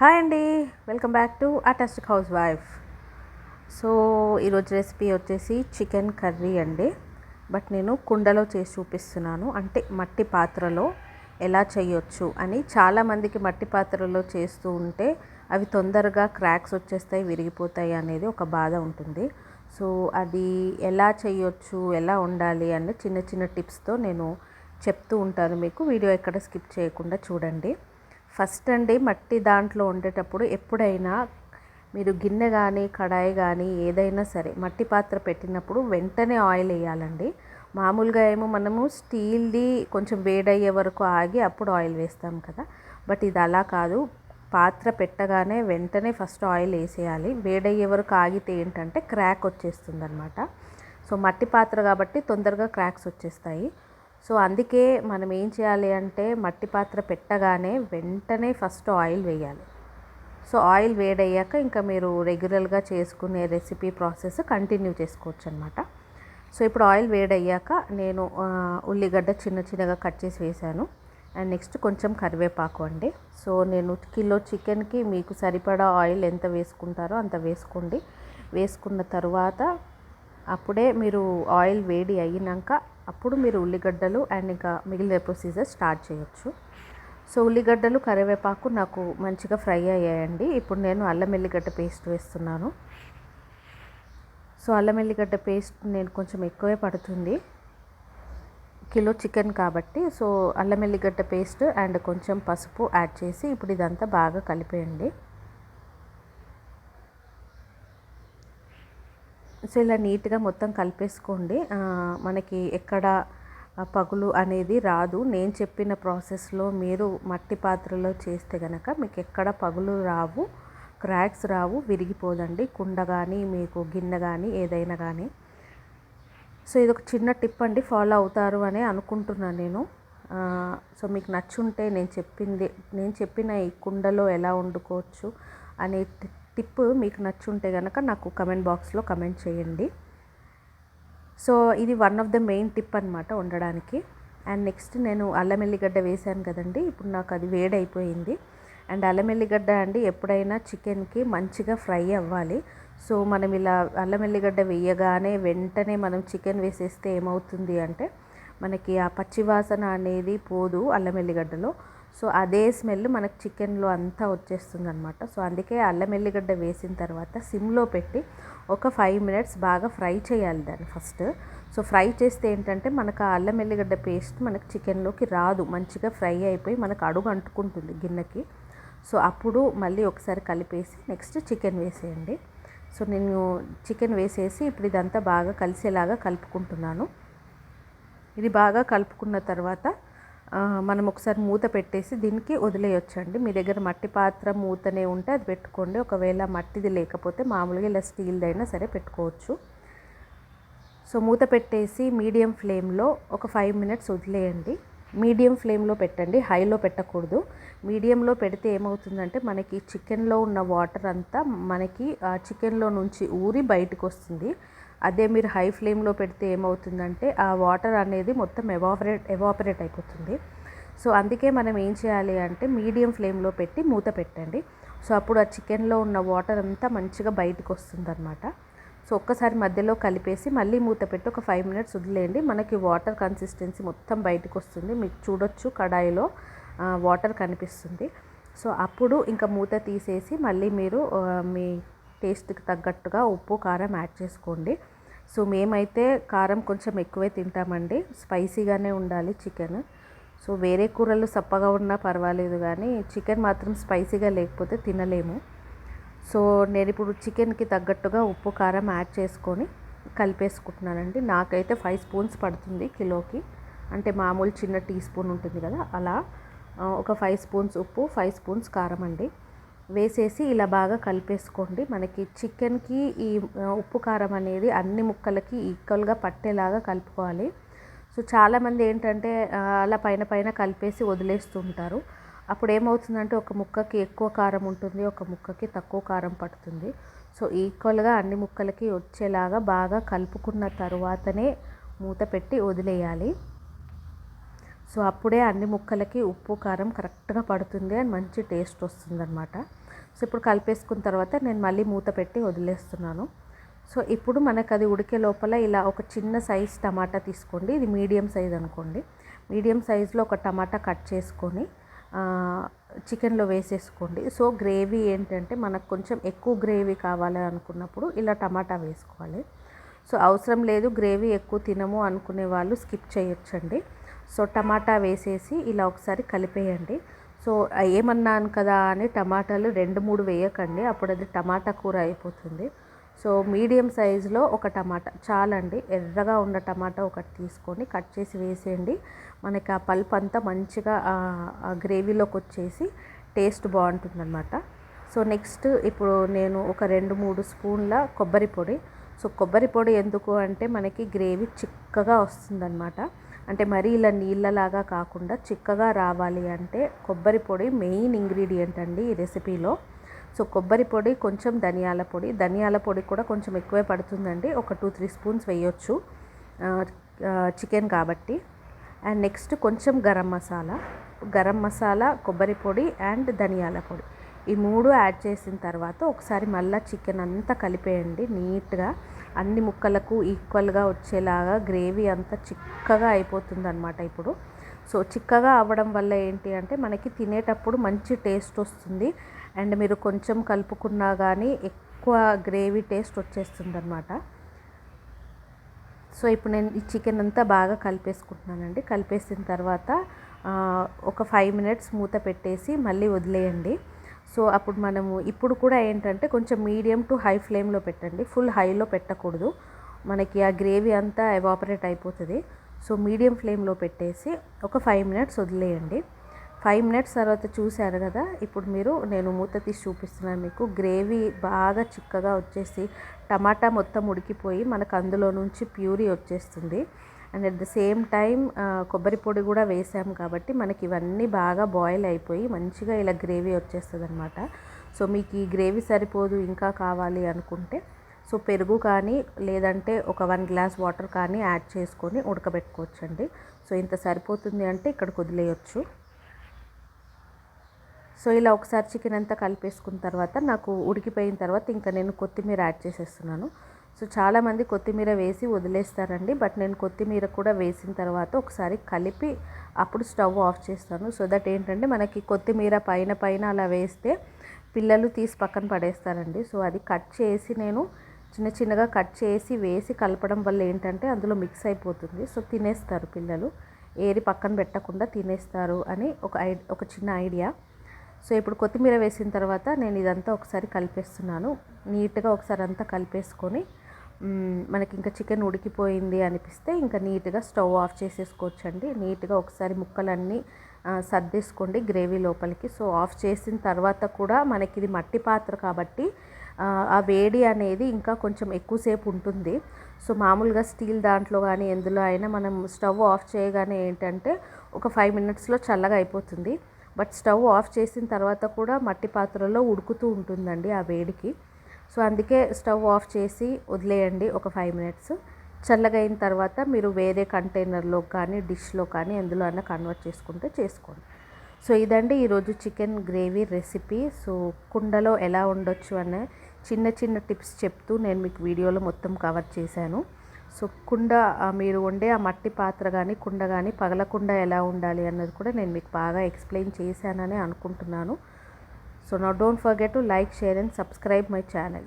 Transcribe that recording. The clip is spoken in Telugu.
హాయ్ అండి. Welcome back to అటాస్టిక్ house wife. So ఈరోజు రెసిపీ వచ్చేసి చికెన్ కర్రీ అండి. బట్ నేను కుండలో చేసి చూపిస్తున్నాను. అంటే మట్టి పాత్రలో ఎలా చేయొచ్చు అని చాలామందికి మట్టి పాత్రలో చేస్తూ ఉంటే అవి తొందరగా క్రాక్స్ వచ్చేస్తాయి విరిగిపోతాయి అనేది ఒక బాధ ఉంటుంది. సో అది ఎలా చేయొచ్చు ఎలా ఉండాలి అనే చిన్న చిన్న టిప్స్తో నేను చెప్తూ ఉంటాను మీకు. వీడియో ఎక్కడ స్కిప్ చేయకుండా చూడండి. ఫస్ట్ అండి మట్టి దాంట్లో ఉండేటప్పుడు ఎప్పుడైనా మీరు గిన్నె కానీ కడాయి కానీ ఏదైనా సరే మట్టి పాత్ర పెట్టినప్పుడు వెంటనే ఆయిల్ వేయాలండి. మామూలుగా ఏమో మనము స్టీల్ది కొంచెం వేడయ్యే వరకు ఆగి అప్పుడు ఆయిల్ వేస్తాం కదా. బట్ ఇది అలా కాదు. పాత్ర పెట్టగానే వెంటనే ఫస్ట్ ఆయిల్ వేసేయాలి. వేడయ్యే వరకు ఆగితే ఏంటంటే క్రాక్ వచ్చేస్తుంది అనమాట సో మట్టి పాత్ర కాబట్టి తొందరగా క్రాక్స్ వచ్చేస్తాయి. సో అందుకే మనం ఏం చేయాలి అంటే మట్టి పాత్ర పెట్టగానే వెంటనే ఫస్ట్ ఆయిల్ వేయాలి. సో ఆయిల్ వేడయ్యాక ఇంకా మీరు రెగ్యులర్గా చేసుకునే రెసిపీ ప్రాసెస్ కంటిన్యూ చేసుకోవచ్చు అనమాట సో ఇప్పుడు ఆయిల్ వేడయ్యాక నేను ఉల్లిగడ్డ చిన్న చిన్నగా కట్ చేసి వేసాను అండ్ నెక్స్ట్ కొంచెం కరివేపాకు అండి. సో నేను కిలో చికెన్కి మీకు సరిపడా ఆయిల్ ఎంత వేసుకుంటారో అంత వేసుకోండి. వేసుకున్న తర్వాత అప్పుడే మీరు ఆయిల్ వేడి అయినాక అప్పుడు మీరు ఉల్లిగడ్డలు అండ్ ఇంకా మిగిలిన ప్రొసీజర్ స్టార్ట్ చేయొచ్చు. సో ఉల్లిగడ్డలు కరివేపాకు నాకు మంచిగా ఫ్రై అయ్యాయండి. ఇప్పుడు నేను అల్లం ఎల్లిగడ్డ పేస్ట్ వేస్తున్నాను. సో అల్లం ఎల్లిగడ్డ పేస్ట్ నేను కొంచెం ఎక్కువే పడుతుంది. కిలో చికెన్ కాబట్టి. సో అల్లం ఎల్లిగడ్డ పేస్ట్ అండ్ కొంచెం పసుపు యాడ్ చేసి ఇప్పుడు ఇదంతా బాగా కలిపేయండి. సో ఇలా నీట్గా మొత్తం కలిపేసుకోండి. మనకి ఎక్కడ పగులు అనేది రాదు. నేను చెప్పిన ప్రాసెస్లో మీరు మట్టి పాత్రలో చేస్తే కనుక మీకు ఎక్కడ పగులు రావు క్రాక్స్ రావు విరిగిపోదండి. కుండ కానీ మీకు గిన్నె కానీ ఏదైనా కానీ సో ఇది ఒక చిన్న టిప్ అండి. ఫాలో అవుతారు అని అనుకుంటున్నాను నేను. సో మీకు నచ్చుంటే నేను చెప్పింది నేను చెప్పిన ఈ కుండలో ఎలా వండుకోవచ్చు అనే టిప్ మీకు నచ్చుంటే కనుక నాకు కమెంట్ బాక్స్లో కమెంట్ చేయండి. సో ఇది one of the main tip అనమాట వండడానికి. అండ్ నెక్స్ట్ నేను అల్లం ఎల్లిగడ్డ వేసాను కదండి ఇప్పుడు నాకు అది వేడైపోయింది. అండ్ అల్లం ఎల్లిగడ్డ అండి ఎప్పుడైనా చికెన్కి మంచిగా ఫ్రై అవ్వాలి. సో మనం ఇలా అల్లం ఎల్లిగడ్డ వేయగానే వెంటనే మనం చికెన్ వేసేస్తే ఏమవుతుంది అంటే మనకి ఆ పచ్చివాసన అనేది పోదు అల్లం ఎల్లిగడ్డలో. సో అదే స్మెల్ మనకు చికెన్లో అంతా వచ్చేస్తుంది అనమాట సో అందుకే అల్లం ఎల్లిగడ్డ వేసిన తర్వాత సిమ్లో పెట్టి ఒక ఫైవ్ మినిట్స్ బాగా ఫ్రై చేయాలి దాన్ని ఫస్ట్. సో ఫ్రై చేస్తే ఏంటంటే మనకు ఆ అల్లం ఎల్లిగడ్డ పేస్ట్ మనకు చికెన్లోకి రాదు. మంచిగా ఫ్రై అయిపోయి మనకు అడుగు అంటుకుంటుంది గిన్నెకి. సో అప్పుడు మళ్ళీ ఒకసారి కలిపేసి నెక్స్ట్ చికెన్ వేసేయండి. సో నేను చికెన్ వేసేసి ఇప్పుడు ఇదంతా బాగా కలిసేలాగా కలుపుకుంటున్నాను. ఇది బాగా కలుపుకున్న తర్వాత మనం ఒకసారి మూత పెట్టేసి దీనికి వదిలేయొచ్చండి. మీ దగ్గర మట్టి పాత్ర మూతనే ఉంటే అది పెట్టుకోండి. ఒకవేళ మట్టిది లేకపోతే మామూలుగా ఇలా స్టీల్ది అయినా సరే పెట్టుకోవచ్చు. సో మూత పెట్టేసి మీడియం ఫ్లేమ్లో ఒక ఫైవ్ మినిట్స్ వదిలేయండి. మీడియం ఫ్లేమ్లో పెట్టండి. హైలో పెట్టకూడదు. మీడియంలో పెడితే ఏమవుతుందంటే మనకి చికెన్లో ఉన్న వాటర్ అంతా మనకి చికెన్లో నుంచి ఊరి బయటకు వస్తుంది. అదే మీరు హై ఫ్లేమ్లో పెడితే ఏమవుతుందంటే ఆ వాటర్ అనేది మొత్తం ఎవాపరేట్ ఎవాపరేట్ అయిపోతుంది. సో అందుకే మనం ఏం చేయాలి అంటే మీడియం ఫ్లేమ్లో పెట్టి మూత పెట్టండి. సో అప్పుడు ఆ చికెన్లో ఉన్న వాటర్ అంతా మంచిగా బయటకు వస్తుందన్నమాట. సో ఒక్కసారి మధ్యలో కలిపేసి మళ్ళీ మూత పెట్టి ఒక ఫైవ్ మినిట్స్ వదిలేయండి. మనకి వాటర్ కన్సిస్టెన్సీ మొత్తం బయటకు వస్తుంది. మీకు చూడొచ్చు కడాయిలో వాటర్ కనిపిస్తుంది. సో అప్పుడు ఇంకా మూత తీసేసి మళ్ళీ మీరు మీ టేస్ట్కి తగ్గట్టుగా ఉప్పు కారం యాడ్ చేసుకోండి. సో మేమైతే కారం కొంచెం ఎక్కువే తింటామండి. స్పైసీగానే ఉండాలి చికెన్. సో వేరే కూరలు సప్పగా ఉన్నా పర్వాలేదు కానీ చికెన్ మాత్రం స్పైసీగా లేకపోతే తినలేము. సో నేను ఇప్పుడు చికెన్కి తగ్గట్టుగా ఉప్పు కారం యాడ్ చేసుకొని కలిపేసుకుంటున్నానండి. నాకైతే ఫైవ్ స్పూన్స్ పడుతుంది కిలోకి. అంటే మామూలు చిన్న టీ స్పూన్ ఉంటుంది కదా అలా. ఒక ఫైవ్ స్పూన్స్ ఉప్పు ఫైవ్ స్పూన్స్ కారం అండి. వేసేసి ఇలా బాగా కలిపేసుకోండి. మనకి చికెన్కి ఈ ఉప్పు కారం అనేది అన్ని ముక్కలకి ఈక్వల్గా పట్టేలాగా కలుపుకోవాలి. సో చాలామంది ఏంటంటే అలా పైన పైన కలిపేసి వదిలేస్తుంటారు. అప్పుడు ఏమవుతుందంటే ఒక ముక్కకి ఎక్కువ కారం ఉంటుంది ఒక ముక్కకి తక్కువ కారం పడుతుంది. సో ఈక్వల్గా అన్ని ముక్కలకి వచ్చేలాగా బాగా కలుపుకున్న తరువాతనే మూత పెట్టి వదిలేయాలి. సో అప్పుడే అన్ని ముక్కలకి ఉప్పు కారం కరెక్ట్గా పడుతుంది అండ్ మంచి టేస్ట్ వస్తుందన్నమాట. సో ఇప్పుడు కలిపేసుకున్న తర్వాత నేను మళ్ళీ మూత పెట్టి వదిలేస్తున్నాను. సో ఇప్పుడు మనకు అది ఉడికే లోపల ఇలా ఒక చిన్న సైజ్ టమాటా తీసుకోండి. ఇది మీడియం సైజ్ అనుకోండి. మీడియం సైజులో ఒక టమాటా కట్ చేసుకొని చికెన్లో వేసేసుకోండి. సో గ్రేవీ ఏంటంటే మనకు కొంచెం ఎక్కువ గ్రేవీ కావాలి అనుకున్నప్పుడు ఇలా టమాటా వేసుకోవాలి. సో అవసరం లేదు గ్రేవీ ఎక్కువ తినము అనుకునే వాళ్ళు స్కిప్ చేయొచ్చండి. సో టమాటా వేసేసి ఇలా ఒకసారి కలిపేయండి. సో ఏమన్నాను కదా అని టమాటాలు రెండు మూడు వేయకండి అప్పుడు అది టమాటా కూర అయిపోతుంది. సో మీడియం సైజులో ఒక టమాటా చాలండి. ఎర్రగా ఉన్న టమాటా ఒకటి తీసుకొని కట్ చేసి వేసేయండి. మనకి ఆ పల్ప్ అంతా మంచిగా గ్రేవీలోకి వచ్చేసి టేస్ట్ బాగుంటుందన్నమాట. సో నెక్స్ట్ ఇప్పుడు నేను ఒక రెండు మూడు స్పూన్ల కొబ్బరి పొడి. సో కొబ్బరి పొడి ఎందుకు అంటే మనకి గ్రేవీ చిక్కగా వస్తుందన్నమాట. అంటే మరీ ఇలా నీళ్ళలాగా కాకుండా చిక్కగా రావాలి అంటే కొబ్బరి పొడి మెయిన్ ఇంగ్రీడియంట్ అండి ఈ రెసిపీలో. సో కొబ్బరి పొడి కొంచెం ధనియాల పొడి. ధనియాల పొడి కూడా కొంచెం ఎక్కువే పడుతుందండి. ఒక టూ త్రీ స్పూన్స్ వేయొచ్చు. చికెన్ కాబట్టి. అండ్ నెక్స్ట్ కొంచెం గరం మసాలా. గరం మసాలా కొబ్బరి పొడి అండ్ ధనియాల పొడి. ఈ మూడు యాడ్ చేసిన తర్వాత ఒకసారి మళ్ళీ చికెన్ అంతా కలిపేయండి నీట్గా. అన్ని ముక్కలకు ఈక్వల్గా వచ్చేలాగా గ్రేవీ అంతా చిక్కగా అయిపోతుంది అనమాట ఇప్పుడు. సో చిక్కగా అవ్వడం వల్ల ఏంటి అంటే మనకి తినేటప్పుడు మంచి టేస్ట్ వస్తుంది. అండ్ మీరు కొంచెం కలుపుకున్నా కానీ ఎక్కువ గ్రేవీ టేస్ట్ వచ్చేస్తుంది అనమాట సో ఇప్పుడు నేను ఈ చికెన్ అంతా బాగా కలిపేసుకుంటున్నానండి. కలిపేసిన తర్వాత ఒక ఫైవ్ మినిట్స్ మూత పెట్టేసి మళ్ళీ వదిలేయండి. సో అప్పుడు మనము ఇప్పుడు కూడా ఏంటంటే కొంచెం మీడియం టు హై ఫ్లేమ్లో పెట్టండి. ఫుల్ హైలో పెట్టకూడదు. మనకి ఆ గ్రేవీ అంతా ఎవాపరేట్ అయిపోతుంది. సో మీడియం ఫ్లేమ్లో పెట్టేసి ఒక ఫైవ్ మినిట్స్ వదిలేయండి. ఫైవ్ మినిట్స్ తర్వాత చూశారు కదా ఇప్పుడు మీరు నేను మూత తీసి చూపిస్తున్నాను మీకు. గ్రేవీ బాగా చిక్కగా వచ్చేసి టమాటా మొత్తం ఉడికిపోయి మనకు అందులో నుంచి ప్యూరీ వచ్చేస్తుంది. And at the same time కొబ్బరి పొడి కూడా వేసాము కాబట్టి మనకి ఇవన్నీ బాగా బాయిల్ అయిపోయి మంచిగా ఇలా గ్రేవీ వచ్చేస్తుంది అనమాట సో మీకు ఈ గ్రేవీ సరిపోదు ఇంకా కావాలి అనుకుంటే సో పెరుగు కానీ లేదంటే ఒక వన్ గ్లాస్ వాటర్ కానీ యాడ్ చేసుకొని ఉడకబెట్టుకోవచ్చండి. సో ఇంత సరిపోతుంది అంటే ఇక్కడ వదిలేయచ్చు. సో ఇలా ఒకసారి చికెన్ అంతా కలిపేసుకున్న తర్వాత నాకు ఉడికిపోయిన తర్వాత ఇంకా నేను కొత్తిమీర యాడ్ చేసేస్తున్నాను. సో చాలామంది కొత్తిమీర వేసి వదిలేస్తారండి. బట్ నేను కొత్తిమీర కూడా వేసిన తర్వాత ఒకసారి కలిపి అప్పుడు స్టవ్ ఆఫ్ చేస్తాను. సో దట్ ఏంటంటే మనకి కొత్తిమీర పైన పైన అలా వేస్తే పిల్లలు తీసి పక్కన పడేస్తారండి. సో అది కట్ చేసి నేను చిన్న చిన్నగా కట్ చేసి వేసి కలపడం వల్ల ఏంటంటే అందులో మిక్స్ అయిపోతుంది. సో తినేస్తారు పిల్లలు. ఏరి పక్కన పెట్టకుండా తినేస్తారు అని ఒక ఐ ఒక చిన్న ఐడియా. సో ఇప్పుడు కొత్తిమీర వేసిన తర్వాత నేను ఇదంతా ఒకసారి కలిపేస్తున్నాను. నీట్గా ఒకసారి అంతా కలిపేసుకొని మనకి ఇంకా చికెన్ ఉడికిపోయింది అనిపిస్తే ఇంకా నీట్గా స్టవ్ ఆఫ్ చేసేసుకోవచ్చండి. నీట్గా ఒకసారి ముక్కలన్నీ సర్దేసుకోండి గ్రేవీ లోపలికి. సో ఆఫ్ చేసిన తర్వాత కూడా మనకి ఇది మట్టి పాత్ర కాబట్టి ఆ వేడి అనేది ఇంకా కొంచెం ఎక్కువసేపు ఉంటుంది. సో మామూలుగా స్టీల్ దాంట్లో కానీ ఎందులో అయినా మనం స్టవ్ ఆఫ్ చేయగానే ఏంటంటే ఒక ఫైవ్ మినిట్స్లో చల్లగా అయిపోతుంది. బట్ స్టవ్ ఆఫ్ చేసిన తర్వాత కూడా మట్టి పాత్రలో ఉడుకుతూ ఉంటుందండి ఆ వేడికి. సో అందుకే స్టవ్ ఆఫ్ చేసి వదిలేయండి ఒక ఫైవ్ మినిట్స్. చల్లగా అయిన తర్వాత మీరు వేరే కంటైనర్లో కానీ డిష్లో కానీ ఎందులో అయినా కన్వర్ట్ చేసుకుంటే చేసుకోండి. సో ఇదండి ఈరోజు చికెన్ గ్రేవీ రెసిపీ. సో కుండలో ఎలా ఉండొచ్చు అనే చిన్న చిన్న టిప్స్ చెప్తూ నేను మీకు వీడియోలో మొత్తం కవర్ చేశాను. సో కుండ మీరు వండే ఆ మట్టి పాత్ర కానీ కుండ కానీ పగలకుండ ఎలా ఉండాలి అన్నది కూడా నేను మీకు బాగా ఎక్స్ప్లెయిన్ చేశానని అనుకుంటున్నాను. So now don't forget to like, share and subscribe my channel.